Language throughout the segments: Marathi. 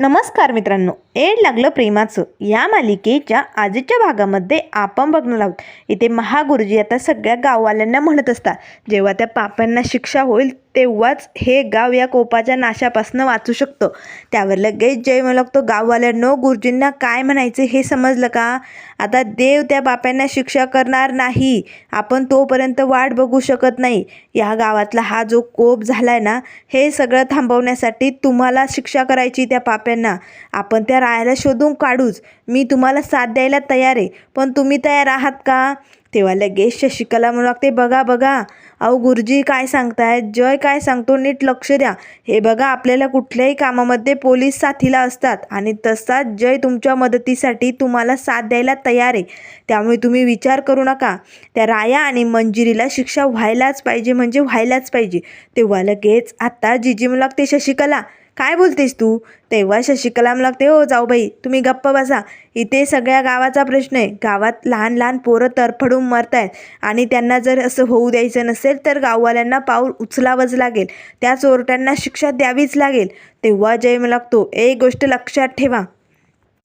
नमस्कार मित्रांनो एड लागलं प्रेमाचं. या मालिकेच्या आजच्या भागामध्ये आपण बघणार आहोत. इथे महागुरुजी आता सगळ्या गाववाल्यांना म्हणत असतात जेव्हा त्या पाप्यांना शिक्षा होईल तेव्हाच हे गाव या कोपाच्या नाशापासून वाचू शकतं. त्यावर लगेच जय म्हणत तो गाववाल्यांनो गुरुजींना काय म्हणायचे हे समजलं का? आता देव त्या बाप्यांना शिक्षा करणार नाही. आपण तोपर्यंत वाट बघू शकत नाही. या गावातला हा जो कोप झालाय ना हे सगळं थांबवण्यासाठी तुम्हाला शिक्षा करायची त्या पाप्यांना आपण त्या रायाला शोधून काढूच. मी तुम्हाला साथ द्यायला तयार आहे. पण तुम्ही तयार आहात का? तेव्हा लगेच शशिकला म्हणू लागते बघा बघा अहो गुरुजी काय सांगतायत? जय काय सांगतो? नीट लक्ष द्या. हे बघा आपल्याला कुठल्याही कामामध्ये पोलीस साथीला असतात आणि तसाच जय तुमच्या मदतीसाठी तुम्हाला साथ द्यायला तयार आहे. त्यामुळे तुम्ही विचार करू नका. त्या राया आणि मंजिरीला शिक्षा व्हायलाच पाहिजे म्हणजे व्हायलाच पाहिजे. तेव्हा लगेच आत्ता जिजी म्हणू लागते शशिकला काय बोलतेस तू? तेव्हा शशिकलाम लागते हो जाऊबाई तुम्ही गप्प बसा. इथे सगळ्या गावाचा प्रश्न आहे. गावात लहान लहान पोरं तरफडून मरत आहेत आणि त्यांना जर असं होऊ द्यायचं नसेल तर गाववाल्यांना पाऊल उचलावंच लागेल. त्या चोरट्यांना शिक्षा द्यावीच लागेल. तेव्हा जय लागतो एक गोष्ट लक्षात ठेवा.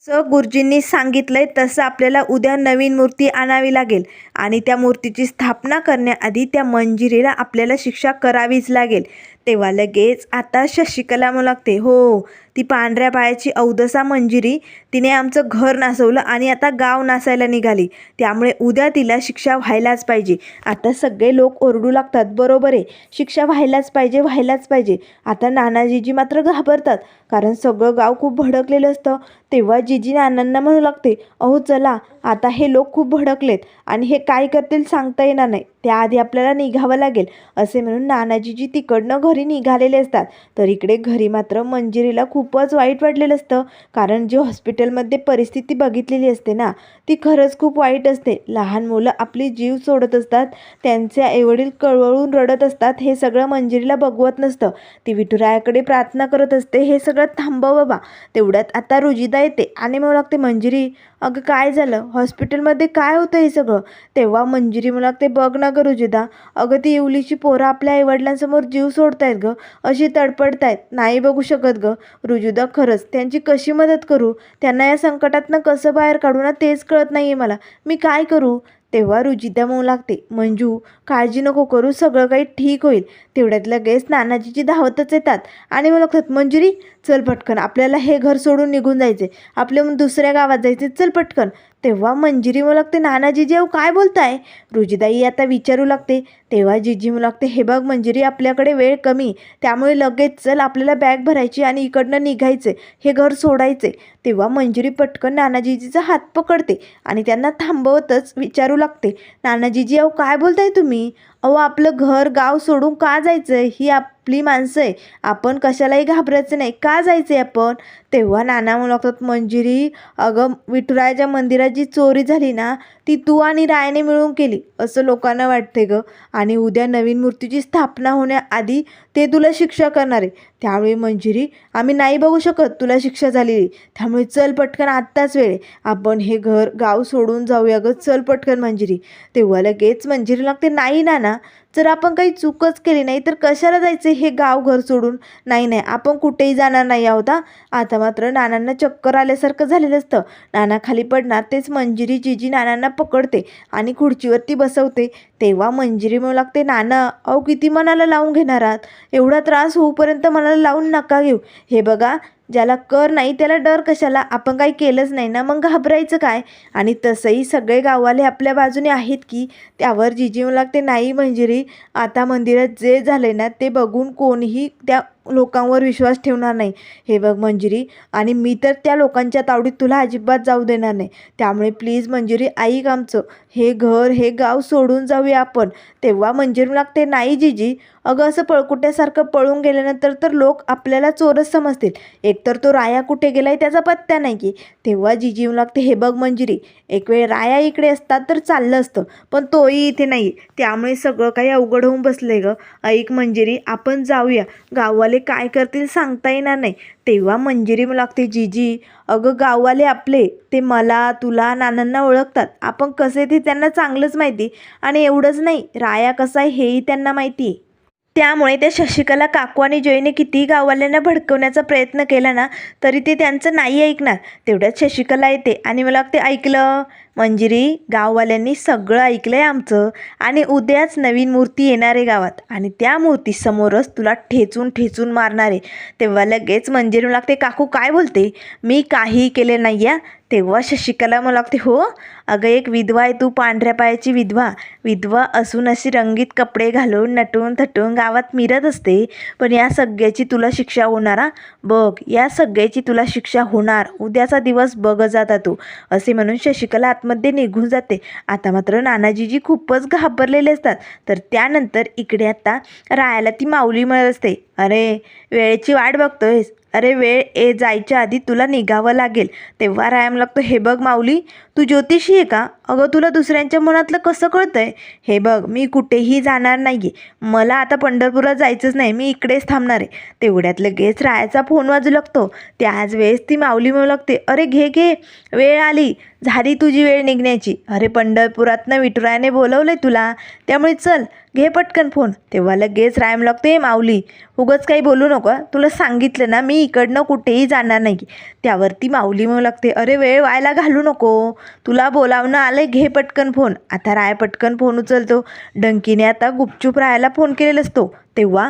स गुरुजींनी सांगितलंय तसं आपल्याला उद्या नवीन मूर्ती आणावी लागेल आणि त्या मूर्तीची स्थापना करण्याआधी त्या मंजिरीला आपल्याला शिक्षा करावीच लागेल. तेव्हा लगेच आता शशिकला म्हणू लागते हो ती पांढऱ्या पायाची अवदसा मंजिरी तिने आमचं घर नासवलं आणि आता गाव नासायला निघाली. त्यामुळे उद्या तिला शिक्षा व्हायलाच पाहिजे. आता सगळे लोक ओरडू लागतात बरोबर आहे शिक्षा व्हायलाच पाहिजे व्हायलाच पाहिजे. आता नानाजीजी मात्र घाबरतात कारण सगळं गाव खूप भडकलेलं असतं. तेव्हा जीजी नानांना म्हणू लागते अहो चला आता हे लोक खूप भडकलेत आणि हे काय करतील सांगता येणार नाही. त्याआधी आपल्याला निघावं लागेल असे म्हणून नानाजीजी तिकडनं घरी निघालेले असतात. तर इकडे घरी मात्र मंजिरीला खूपच वाईट वाटलेलं असतं. कारण जी हॉस्पिटलमध्ये परिस्थिती बघितलेली असते ना ती खरंच खूप वाईट असते. लहान मुलं आपली जीव सोडत असतात त्यांचे आईवडील कळवळून रडत असतात हे सगळं मंजिरीला बघवत नसतं. ती विठुरायाकडे प्रार्थना करत असते हे सगळं थांबव बाबा. तेवढ्यात आता रुजिदा येते आणि मला लागते मंजिरी अगं काय झालं? हॉस्पिटलमध्ये काय होतं हे सगळं? तेव्हा मंजिरी मला लागते बघ ना करू जिदा अगं ती इवलीची पोरं आपल्या आईवडिलांसमोर जीव सोडतायत गं अशी तडपडतायत. नाही बघू शकत गं. रुजुदा खरंच त्यांची कशी मदत करू? त्यांना या संकटातनं कसं बाहेर काढू ना तेच कळत नाही आहे मला. मी काय करू? तेव्हा रुजिता म्हणू लागते मंजू काळजी नको करू सगळं काही ठीक होईल. तेवढ्यात लगेच नानाजीची धावतच येतात. आणि मग लागतात मंजुरी चल पटकन आपल्याला हे घर सोडून निघून जायचे आपल्या दुसऱ्या गावात जायचे चल पटकन. तेव्हा मंजिरी म्हणू लागते नानाजीजी अहो काय बोलताय? रुजीदाई आता विचारू लागते तेव्हा जिजी म्हणू लागते हे बघ मंजिरी आपल्याकडे वेळ कमी त्यामुळे लगेच चल आपल्याला बॅग भरायची आणि इकडनं निघायचे हे घर सोडायचे. तेव्हा मंजिरी पटकन नानाजीजीचा हात पकडते आणि त्यांना थांबवतच विचारू लागते नानाजीजी अहो काय बोलताय तुम्ही? अहो आपलं घर गाव सोडून का जायचं आहे ही आपली माणसं आहे. आपण कशालाही घाबरायचं नाही. का जायचं आहे आपण? तेव्हा नाना म्हणू लागतात मंजिरी अगं विठुरायाच्या मंदिरात जी चोरी झाली ना ती तू आणि रायाने मिळून केली. असं लोकांना वाटते गं. आणि उद्या नवीन मूर्तीची स्थापना होण्याआधी ते तुला शिक्षा करणार. आहे त्यामुळे मंजिरी आम्ही नाही बघू शकत तुला शिक्षा झालेली. त्यामुळे चल पटकन आत्ताच वेळ. आहे आपण हे घर गाव सोडून जाऊया गं. चल पटकन मंजिरी. तेव्हा लगेच मंजिरी लागते नाही नाना जर आपण काही चूकच केली नाही तर कशाला जायचं हे गाव घर सोडून? नाही नाही आपण कुठेही जाणार नाही आहोत आता मात्र नानांना चक्कर आल्यासारखं झालेलं असतं. नाना खाली पडणार तेच मंजिरी जीजी नानांना पकडते आणि खुर्चीवरती बसवते. तेव्हा मंजिरी म्हणू लागते नाना अहो किती मनाला लावून घेणार आहात? एवढा त्रास होऊपर्यंत मला लावून नका घेऊ. हे बघा ज्याला कर नाही त्याला डर कशाला? आपण काही केलंच नाही ना मग घाबरायचं काय? आणि तसंही सगळे गाववाले आपल्या बाजूने आहेत की त्यावर जिजी लागते. नाही म्हणजे आता मंदिरात जे झाले ना ते बघून कोणीही त्या लोकांवर विश्वास ठेवणार नाही. हे बघ मंजिरी. आणि मी तर त्या लोकांच्या तावडीत तुला अजिबात जाऊ देणार नाही. त्यामुळे प्लीज मंजिरी ऐक आमचं. हे घर हे गाव सोडून जाऊया आपण. तेव्हा मंजिरी लागते. नाही जिजी. अगं असं पळकुट्यासारखं पळून गेल्यानंतर तर लोक आपल्याला चोरच समजतील. एकतर तो राया कुठे गेलाय त्याचा पत्ता नाही की. तेव्हा जिजी लागते. हे बघ मंजिरी. एक वेळ राया इकडे असतात तर चाललं असतं. पण तोही इथे नाही. त्यामुळे सगळं काही अवघड होऊन बसलंय गं. ऐक मंजिरी आपण जाऊया. गाववाले काय करतील सांगता येणार नाही. तेव्हा मंजिरी लागते जीजी. अगं गाववाले आपले. ते मला तुला नानांना ओळखतात. आपण कसे ते त्यांना चांगलंच माहिती. आणि एवढंच नाही राया कसा आहे हेही त्यांना माहिती आहे. त्यामुळे त्या शशिकला काकू आणि जयने कितीही गाववाल्यांना भडकवण्याचा प्रयत्न केला ना तरी ते त्यांचं नाही ऐकणार. तेवढ्यात शशिकला येते आणि मला ते ऐकलं? मंजिरी गाववाल्यांनी सगळं ऐकलं आहे आमचं. आणि उद्याच नवीन मूर्ती येणार आहे गावात. आणि त्या मूर्तीसमोरच तुला ठेचून ठेचून मारणार आहे. तेव्हा लगेच मंजिरी मला लागते काकू काय बोलते? मी काहीही केले नाही या तेव्हा शशिकला मला लागते हो अगं एक विधवा आहे तू पांढऱ्या पायाची विधवा. विधवा असून अशी रंगीत कपडे घालून नटून थटून गावात मिरत असते. पण या सगळ्याची तुला शिक्षा होणार बघ या सगळ्याची तुला शिक्षा होणार. उद्याचा दिवस बघ जाता तू असे म्हणून शशिकला आतमध्ये निघून जाते. आता मात्र नानाजीजी खूपच घाबरलेले असतात. तर त्यानंतर इकडे आता रायाला ती माऊली मिळत असते. अरे वेळेची वाट बघतोयस. अरे वेळ ए जायच्या आधी तुला निघावं लागेल. तेव्हा रायाम लागतो. हे बघ माऊली तू ज्योतिषी आहे का? अगं तुला दुसऱ्यांच्या मनातलं कसं कळतंय? हे बघ मी कुठेही जाणार नाही आहे मला आता पंढरपूरला जायचंच नाही. मी इकडेच थांबणार आहे. तेवढ्यात लगेच रायाचा फोन वाजू लागतो. त्याच वेळेस ती माऊली म्हणू लागते अरे घे घे. वेळ आली. झाली तुझी वेळ निघण्याची. अरे पंढरपुरातनं विठुरायाने बोलवलंय तुला. त्यामुळे चल घे पटकन फोन. तेव्हा लगेच रायम लागते माऊली. उगच काही बोलू नको तुला सांगितलं ना मी इकडनं कुठेही जाणार नाही. त्यावरती माऊली म्हणू लागते अरे वेळ व्हायला घालू नको. तुला बोलावणं आलं घे पटकन फोन. आता राय पटकन फोन उचलतो. डंकीने आता गुपचूप रायाला फोन केलेला असतो तेव्हा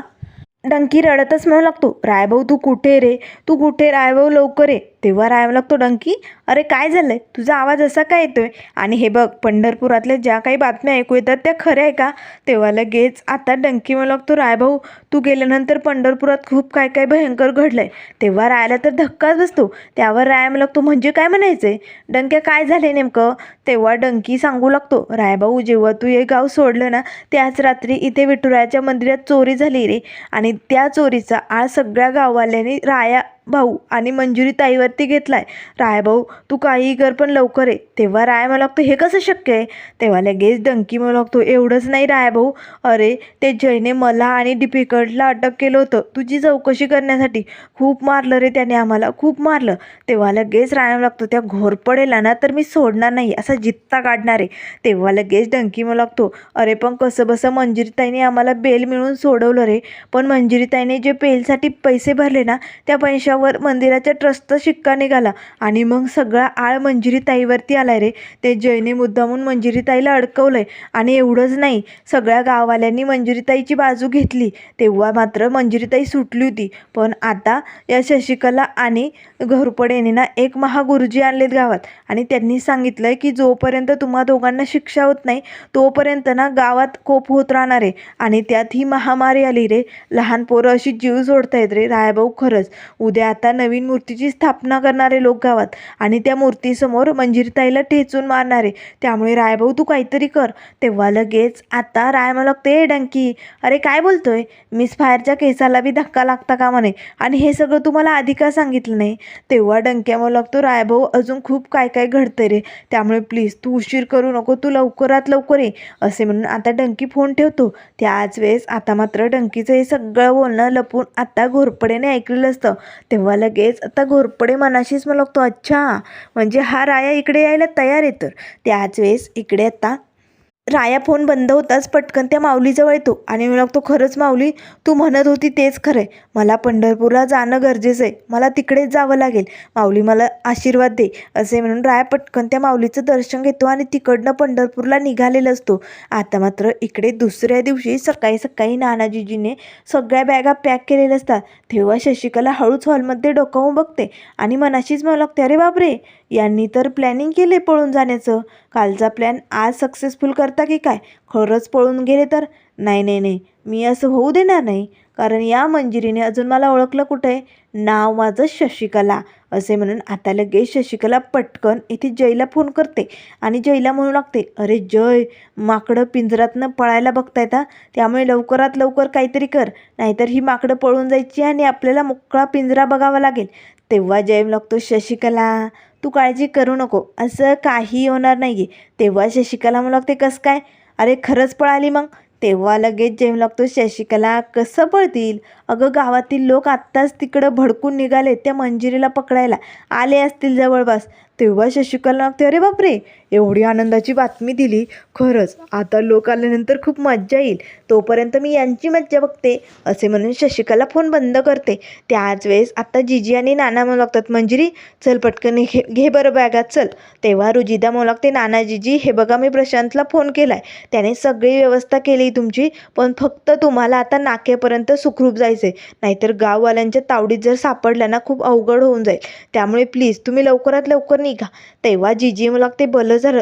डंकी रडतच म्हणू लागतो रायभाऊ तू कुठे रे? तू कुठे? रायभाऊ लवकर ये. तेव्हा राय लागतो डंकी. अरे काय झालंय? तुझा आवाज असा काय येतोय? आणि हे बघ पंढरपुरातल्या ज्या काही बातम्या ऐकू येतात त्या खऱ्या आहे का? तेव्हा लगेच आता डंकी म्हणू लागतो रायभाऊ तू गेल्यानंतर पंढरपुरात खूप काय काय भयंकर घडलंय. तेव्हा रायला तर धक्काच बसतो. त्यावर राय म्हणू लागतो म्हणजे काय म्हणायचंय? डंक्या काय झाले नेमकं? तेव्हा डंकी सांगू लागतो रायभाऊ जेव्हा तू हे गाव सोडलं ना त्याच रात्री इथे विठुरायाच्या मंदिरात चोरी झाली रे. आणि त्या चोरीचा आळ सगळ्या गाववाल्यांनी राया भाऊ आणि मंजुरी ताईवरती घेतला आहे राय भाऊ तू काही कर पण लवकर आहे तेव्हा राय मला लागतो हे कसं शक्य आहे? तेव्हा लगेच डंकी मला लागतो एवढंच नाही राय भाऊ अरे ते जयने मला आणि डिपिकटला अटक केलं होतं. तुझी चौकशी करण्यासाठी खूप मारलं रे त्याने आम्हाला खूप मारलं. तेव्हा लगेच राय लागतो त्या घोरपडेला ना तर मी सोडणार नाही असा जित्ता काढणार आहे. तेव्हा लगेच डंकी मला लागतो अरे पण कसं बसं मंजिरीताईने आम्हाला बेल मिळून सोडवलं रे. पण मंजिरीताईने जे बेलसाठी पैसे भरले ना त्या पैशा त्याच्यावर मंदिराच्या ट्रस्टचा शिक्का निघाला. आणि मग सगळा आळ मंजिरीताईवरती आला रे. ते जयने मुद्दामून मंजिरीताईला अडकवलंय. आणि एवढंच नाही सगळ्या गाववाल्यांनी मंजिरीताईची बाजू घेतली. तेव्हा मात्र मंजिरीताई सुटली होती. पण आता या शशिकला आणि घोरपडेनेना एक महागुरुजी आणलेत गावात. आणि त्यांनी सांगितलं की जोपर्यंत तुम्हा दोघांना शिक्षा होत नाही तोपर्यंत ना गावात कोप होत राहणार आहे. आणि त्यात ही महामारी आली रे. लहान पोरं अशी जीव सोडतायत रे रायभाऊ खरंच. उद्या आता नवीन मूर्तीची स्थापना करणारे लोक गावात आणि त्या मूर्तीसमोर मंजिरीताईला ठेचून मारणारे. त्यामुळे रायभाऊ तू काहीतरी कर. तेव्हा लगेच आता राय मला ते डंकी. अरे काय बोलतोय? मिस फायरच्या केसाला बी धक्का लागता का म्हणे? आणि हे सगळं तुम्हाला आधी का सांगितलं नाही? तेव्हा डंक्या मला लागतो रायभाऊ अजून खूप काय काय घडतंय रे. त्यामुळे प्लीज तू उशीर करू नको तू लवकरात लवकर ये. असे म्हणून आता डंकी फोन ठेवतो. त्याच वेळेस आता मात्र डंकीचं हे सगळं बोलणं लपून आता घोरपडेने ऐकलेलं असतं. तेव्हा लगेच आता घोरपडे मनाशीच मला लागतो अच्छा म्हणजे हा राया इकडे यायला तयार आहे तर. त्याच वेळेस इकडे आता राया फोन बंद होताच पटकन त्या माऊलीजवळ येतो. आणि मी लागतो खरंच माऊली तू म्हणत होती तेच खरं आहे मला पंढरपूरला जाणं गरजेचं आहे मला तिकडेच जावं लागेल. माऊली मला आशीर्वाद दे असे म्हणून राया पटकन त्या माऊलीचं दर्शन घेतो आणि तिकडनं पंढरपूरला निघालेला असतो. आता मात्र इकडे दुसऱ्या दिवशी सकाळी सकाळी नानाजीजीने सगळ्या बॅगा पॅक केलेल्या असतात. तेव्हा शशिकला हळूच हॉलमध्ये डोकावून बघते आणि मनाशीच मला लागते अरे बापरे! यांनी तर प्लॅनिंग केले पळून जाण्याचं. कालचा प्लॅन आज सक्सेसफुल करता की काय? खरंच पळून गेले तर? नाही नाही नाही. मी असं होऊ देणार नाही. कारण या मंजिरीने अजून मला ओळखलं कुठे? नाव माझं शशिकला. असे म्हणून आता लगेच शशिकला पटकन इथे जयला फोन करते आणि जयला म्हणू लागते अरे जय माकडं पिंजरातनं पळायला बघतायत त्यामुळे लवकरात लवकर काहीतरी कर. नाहीतर ही माकडं पळून जायची आणि आपल्याला मोकळा पिंजरा बघावा लागेल. तेव्हा जय लागतो शशिकला तू काळजी करू नको असं काही होणार नाही आहे तेव्हा शशिकला म्हणू लागते कसं काय? अरे खरंच पळाली मग. तेव्हा लगेच जेम लागतो शशिकला कसं पळतील? अगं गावातील लोक आत्ताच तिकडं भडकून निघाले त्या मंजिरीला पकडायला. आले असतील जवळपास. तेव्हा शशिकला लागते अरे बापरे एवढी आनंदाची बातमी दिली. खरंच आता लोक आल्यानंतर खूप मज्जा येईल. तोपर्यंत मी यांची मज्जा बघते असे म्हणून शशिकला फोन बंद करते. त्याच वेळेस आत्ता जिजी आणि नाना म्हणू लागतात मंजिरी चल पटकन घे घे बरं बॅगात चल. तेव्हा रुजिदा म्हणू लागते नाना जिजी हे बघा मी प्रशांतला फोन केला आहे त्याने सगळी व्यवस्था केली तुमची पण फक्त तुम्हाला आता नाकेपर्यंत सुखरूप जायचं आहे. नाहीतर गाववाल्यांच्या तावडीत जर सापडल्या ना खूप अवघड होऊन जाईल. त्यामुळे प्लीज तुम्ही लवकरात लवकर निघा. तेव्हा जिजी मला ते बलं झालं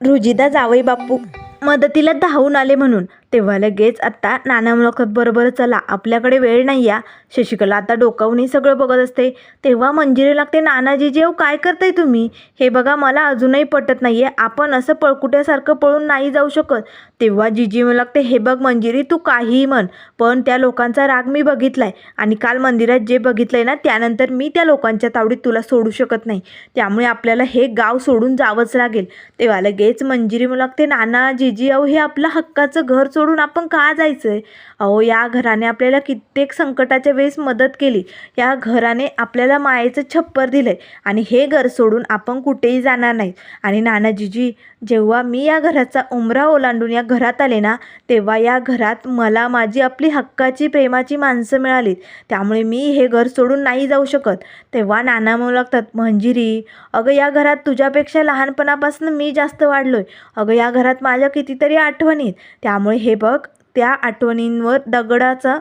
रुजिदा जावई बापू मदतीला धावून आले म्हणून. तेव्हा लगेच आत्ता नाना मुलाखत बरोबर चला आपल्याकडे वेळ नाही या. शशिकला आता डोकावूनही सगळं बघत असते. तेव्हा मंजिरी लागते नानाजी जेव काय करताय तुम्ही? हे बघा मला अजूनही पटत नाही आहे आपण असं पळकुट्यासारखं पळून नाही जाऊ शकत. तेव्हा जिजी म्हणू लागते हे बघ मंजिरी तू काहीही म्हण पण त्या लोकांचा राग मी बघितलाय. आणि काल मंदिरात जे बघितलंय ना त्यानंतर मी त्या लोकांच्या तावडीत तुला सोडू शकत नाही. त्यामुळे आपल्याला हे गाव सोडून जावंच लागेल. तेव्हा लगेच मंजिरी म्हणू लागते नाना जिजी अहो हे आपलं हक्काचं घर सोडून आपण का जायचं आहे अहो या घराने आपल्याला कित्येक संकटाच्या वेळेस मदत केली. या घराने आपल्याला मायेचं छप्पर दिलं आहे आणि हे घर सोडून आपण कुठेही जाणार नाही आणि नानाजीजी जेव्हा मी या घराचा उमरा ओलांडून या घरात आले ना तेव्हा या घरात मला माझी आपली हक्काची प्रेमाची माणसं मिळालीत. त्यामुळे मी हे घर सोडून नाही जाऊ शकत. तेव्हा नाना म्हणू लागतात मंजिरी अगं या घरात तुझ्यापेक्षा लहानपणापासून मी जास्त वाढलो आहे अगं या घरात माझ्या कितीतरी आठवणी आहेत. त्यामुळे हे बघ त्या आठवणींवर दगडाचा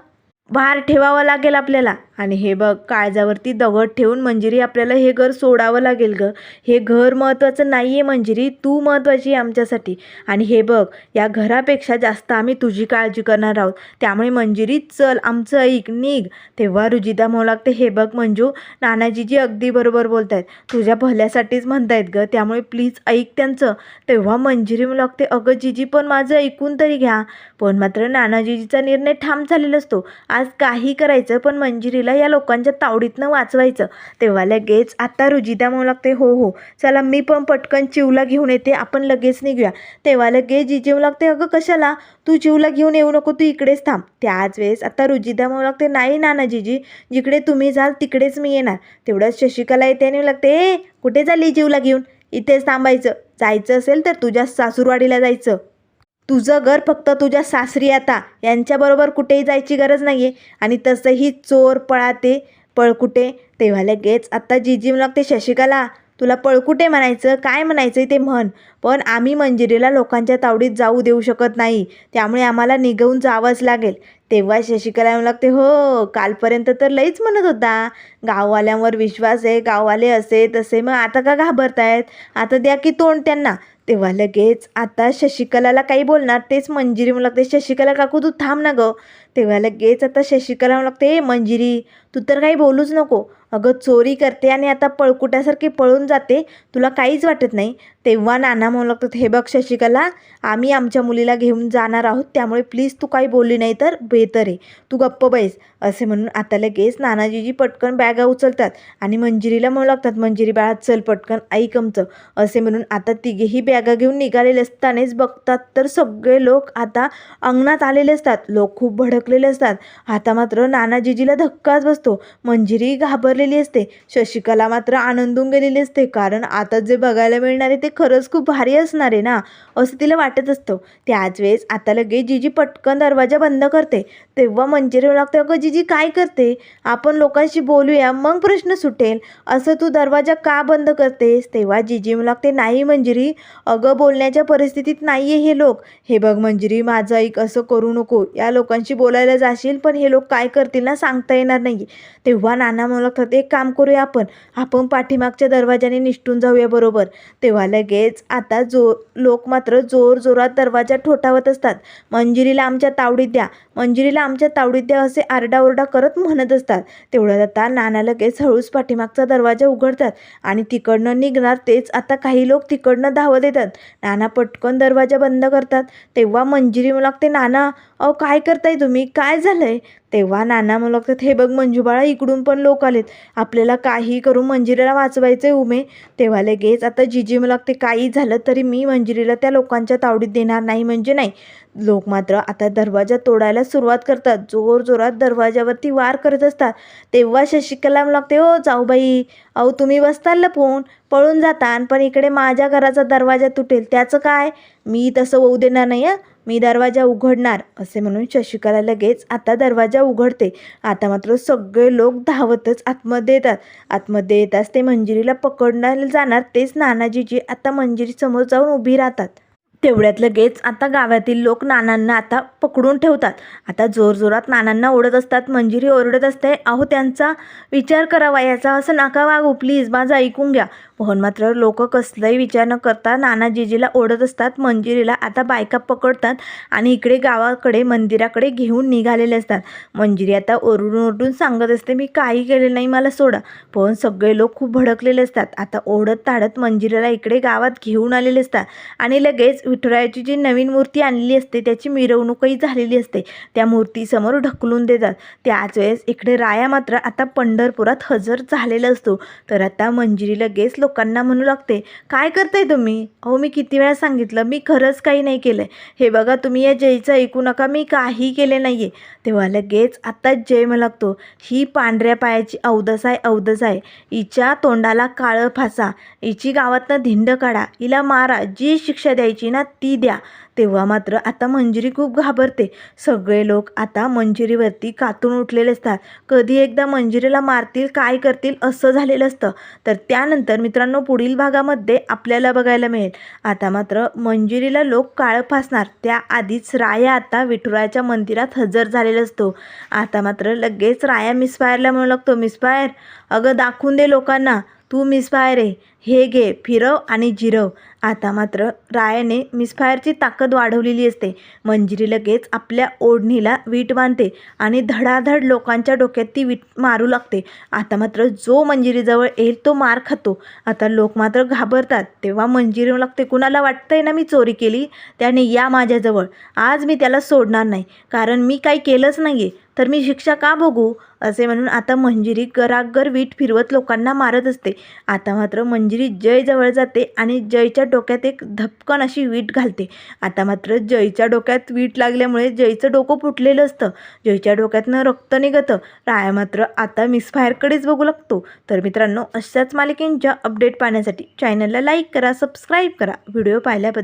भार ठेवावा लागेल आपल्याला. आणि हे बघ काळजावरती दगड ठेवून मंजिरी आपल्याला हे घर सोडावं लागेल गं. हे घर महत्त्वाचं नाही आहे मंजिरी तू महत्त्वाची आहे आमच्यासाठी. आणि हे बघ या घरापेक्षा जास्त आम्ही तुझी काळजी करणार आहोत. त्यामुळे मंजिरी चल आमचं ऐक निघ. तेव्हा रुजिदा म्हणू लागते हे बघ मंजू नानाजीजी अगदी बरोबर बोलत आहेत तुझ्या भल्यासाठीच म्हणतायत गं त्यामुळे प्लीज ऐक त्यांचं. तेव्हा मंजिरी म्हणू लागते अगं जिजी पण माझं ऐकून तरी घ्या. पण मात्र नानाजीजीचा निर्णय ठाम झालेला असतो. आज काही करायचं पण मंजिरीला या लोकांच्या तावडीतनं वाचवायचं. तेव्हा लगेच आता रुजिदा म्हणू लागते. हो हो. चला मी पण पटकन चिवला घेऊन येते. आपण लगेच निघूया. तेव्हा लगेच जिजी म्हणू लागते अगं कशाला? तू चिवला घेऊन येऊ नको. तू इकडेच थांब. त्याच वेळेस आता रुजिदा म्हणू लागते. नाही नानाजीजी. जिकडे तुम्ही जाल तिकडेच मी येणार. तेवढंच शशिकला येते आणि लागते ए कुठे चालली जीवला घेऊन? इथेच थांबायचं. जायचं असेल तर तुझ्या सासूरवाडीला जायचं. तुझं घर फक्त तुझ्या सासरी आता. यांच्याबरोबर कुठेही जायची गरज नाही आहे आणि तसंही चोर पळाते पळकुटे तेव्हा लगेच आत्ता जी म्हणू लागते शशिकला. तुला पळकुटे म्हणायचं काय म्हणायचं ते म्हण. पण आम्ही मंजिरीला लोकांच्या तावडीत जाऊ देऊ शकत नाही. त्यामुळे आम्हाला निघून जावंच लागेल. तेव्हा शशिकला येऊ लागते हो कालपर्यंत तर लईच म्हणत होता. गाववाल्यांवर विश्वास आहे गाववाले असे तसे मग आता का घाबरतायत? आता द्या की तोंड त्यांना. तेव्हा लगेच आता शशिकलाला काही बोलणार तेच मंजिरी म्हणू लागते शशिकला काकू तू थांब ना गं. तेव्हा लगेच आता शशिकला म्हणू लागते "ए, मंजिरी तू तर काही बोलूच नको. अगं चोरी करते आणि आता पळकुट्यासारखी पळून जाते. तुला काहीच वाटत नाही. तेव्हा नाना म्हणू लागतात हे बघ शशिकला आम्ही आमच्या मुलीला घेऊन जाणार आहोत. त्यामुळे प्लीज तू काही बोलली नाही तर बेहतर आहे. तू गप्प बैस. असे म्हणून आता लगेच नानाजीजी पटकन बॅगा उचलतात आणि मंजिरीला म्हणू लागतात मंजिरी बाळा चल पटकन ऐक आमचं. असे म्हणून आता तिघेही बॅगा घेऊन निघालेले असतानाच बघतात तर सगळे लोक आता अंगणात आलेले असतात. लोक खूप भडकलेले असतात. आता मात्र नानाजीजीला धक्काच बसतो. मंजिरी झालेली असते. शशिकला मात्र आनंदून गेलेली असते. कारण आता जे बघायला मिळणार आहे ते खरंच खूप भारी असणार आहे ना असं तिला वाटत असतं. त्याच वेळेस आता लगेच जिजी पटकन दरवाजा बंद करते. तेव्हा मंजिरीवर लागते अगं जिजी काय करते? आपण लोकांशी बोलूया मग प्रश्न सुटेल. असं तू दरवाजा का बंद करतेस? तेव्हा जिजी लागते नाही मंजिरी अगं बोलण्याच्या परिस्थितीत नाही आहे हे लोक. हे बघ मंजिरी माझं ऐक असं करू नको. या लोकांशी बोलायला जाशील पण हे लोक काय करतील ना सांगता येणार नाही तेव्हा नाना मला लागतात एक काम करूया आपण. आपण पाठीमागच्या दरवाजाने निष्ठून जाऊया बरोबर. तेव्हा लगेच आता जो लोक मात्र जोर जोरात दरवाजा ठोठावत असतात. मंजिरीला आमच्या तावडीत द्या. मंजिरीला आमच्या तावडीत द्या असे आरडाओरडा करत म्हणत असतात. तेवढ्यात आता नाना लगेच हळूच पाठीमागचा दरवाजा उघडतात आणि तिकडनं निघणार तेच आता काही लोक तिकडनं धावत येतात. नाना पटकन दरवाजा बंद करतात. तेव्हा मंजिरी म्हणू लागते नाना अहो काय करताय तुम्ही? काय झालंय? तेव्हा नाना म्हणू लागतात हे बघ मंजूबाळा इकडून पण लोक आलेत. आपल्याला काही करून मंजिरीला वाचवायचे उमे. तेव्हा लगेच आता जिजी मला ते काही झालं तरी मी मंजिरीला त्या लोकांच्या तावडीत देणार नाही म्हणजे नाही. लोक मात्र आता दरवाजा तोडायला सुरुवात करतात. जोर जोरात दरवाजावरती वार करत असतात. तेव्हा शशिकला म्हणू लागते हो जाऊबाई अहो तुम्ही बसताल लपून पळून जातान पण इकडे माझ्या घराचा दरवाजा तुटेल त्याचं काय? मी तसं होऊ देणार नाही हं. मी दरवाजा उघडणार असे म्हणून शशिकला लगेच आता दरवाजा उघडते. आता मात्र सगळे लोक धावतच आतमध्ये येतात. आतमध्ये येताच ते मंजिरीला पकडण्याला जाणार तेच नानाजीजी आता मंजिरी समोर जाऊन उभी राहतात. तेवढ्यात लगेच आता गावातील लोक नानांना आता पकडून ठेवतात. आता जोरजोरात नानांना ओढत असतात. मंजिरी ओरडत असते अहो त्यांचा विचार करावा याचा असं नका वागू प्लीज माझं ऐकून घ्या. पण मात्र लोक कसलाही विचार न करता नानाजीजीला ओढत असतात मंजिरीला आता बायका पकडतात आणि इकडे गावाकडे मंदिराकडे घेऊन निघालेले असतात. मंजिरी आता ओरडून ओरडून सांगत असते मी काही केले नाही मला सोडा. पण सगळे लोक खूप भडकलेले असतात. आता ओढत ताडत मंजिरीला इकडे गावात घेऊन आलेले असतात आणि लगेच विठुरायाची जी नवीन मूर्ती आणलेली असते त्याची मिरवणूकही झालेली असते. त्या मूर्तीसमोर ढकलून देतात. त्याच वेळेस इकडे राया मात्र आता पंढरपुरात हजर झालेला असतो. तर आता मंजिरी लगेच लोक लोकांना म्हणू लागते काय करताय तुम्ही? अहो मी किती वेळा सांगितलं मी खरंच काही नाही केलं हे बघा तुम्ही या जयचं ऐकू नका मी काही केले नाही आहे तेव्हा लगेच आत्ताच जय म्हणू लागतो ही पांढऱ्या पायाची अवदस आहे अवदस आहे. हिच्या तोंडाला काळं फासा. हिची गावातनं धिंड काढा. हिला मारा. जी शिक्षा द्यायची ना ती द्या. तेव्हा मात्र आता मंजिरी खूप घाबरते. सगळे लोक आता मंजिरीवरती कातून उठलेले असतात. कधी एकदा मंजिरीला मारतील काय करतील असं झालेलं असतं. तर त्यानंतर मित्रांनो पुढील भागामध्ये आपल्याला बघायला मिळेल. आता मात्र मंजिरीला लोक काळ फासणार. त्याआधीच राया आता विठुरायाच्या मंदिरात हजर झालेला असतो. आता मात्र लगेच राया मिसफायरला म्हणू लागतो. मिसफायर अगं दाखवून दे लोकांना. तू मिसफायर आहे. हे घे फिरव आणि जिरव. आता मात्र रायाने मिसफायरची ताकद वाढवलेली असते. मंजिरी लगेच आपल्या ओढणीला वीट बांधते आणि धडाधड लोकांच्या डोक्यात ती वीट मारू लागते. आता मात्र जो मंजिरीजवळ येईल तो मार खातो. आता लोक मात्र घाबरतात. तेव्हा मंजिरी लागते. कुणाला वाटतंय ना मी चोरी केली? त्याने या माझ्याजवळ. आज मी त्याला सोडणार नाही. कारण मी काही केलंच नाही आहे तर मी शिक्षा का भोगू? असे म्हणून आता मंजिरी गरागर वीट फिरवत लोकांना मारत असते. आता मात्र मंजिरी जयजवळ जाते आणि जयच्या डोक्यात एक धपकन अशी वीट घालते. आता मात्र जयच्या डोक्यात वीट लागल्यामुळे जयचं डोकं फुटलेलं असतं. जयच्या डोक्यातनं रक्त निघतं. राया मात्र आता मिसफायरकडेच बघू लागतो. तर मित्रांनो अशाच मालिकेंच्या अपडेट पाहण्यासाठी चॅनलला लाईक करा सबस्क्राईब करा. व्हिडिओ पाहिल्याबद्दल